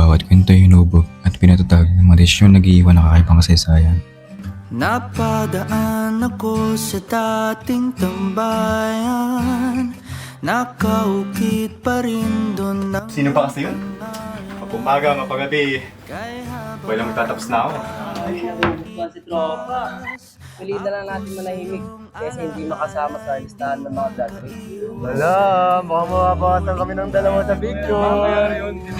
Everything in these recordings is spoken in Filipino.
Bawat kwento ay hinubog at pinatatag ng mga desisyon nag-iiwan ng kakaibang kasaysayan. Napadaan ako sa dating tambayan Nakaukit pa rin doon ng Sino ba kasi yun? Pag umaga, mapagabi, walang magtatapos na ako. Buwan si Tropa. Piliin na lang natin manahimik kasi hindi makasama sa listahan ng mga rate. Wala, baka mababawasan kami ng dalawa sa picture.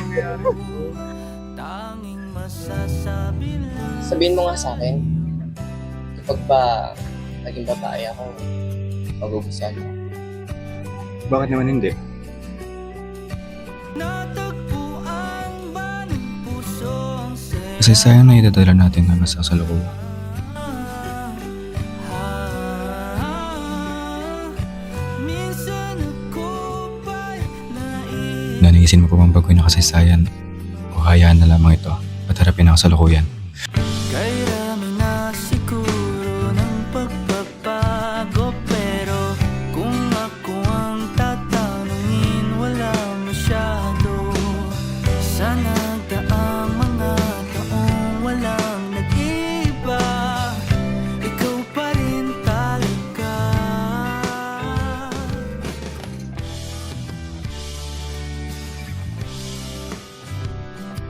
Sabihin mo nga sa akin, kapag ba naging babae ako, magugustuhan mo. Bakit naman hindi? Natagpuan ba ng puso ang saya Kasaysayan na idadala natin hanggang sa kasalukuyan. Ako Nanaisin mo pa bang baguhin ang kasaysayan o hayaan na lamang ito at harapin ang kasalukuyan?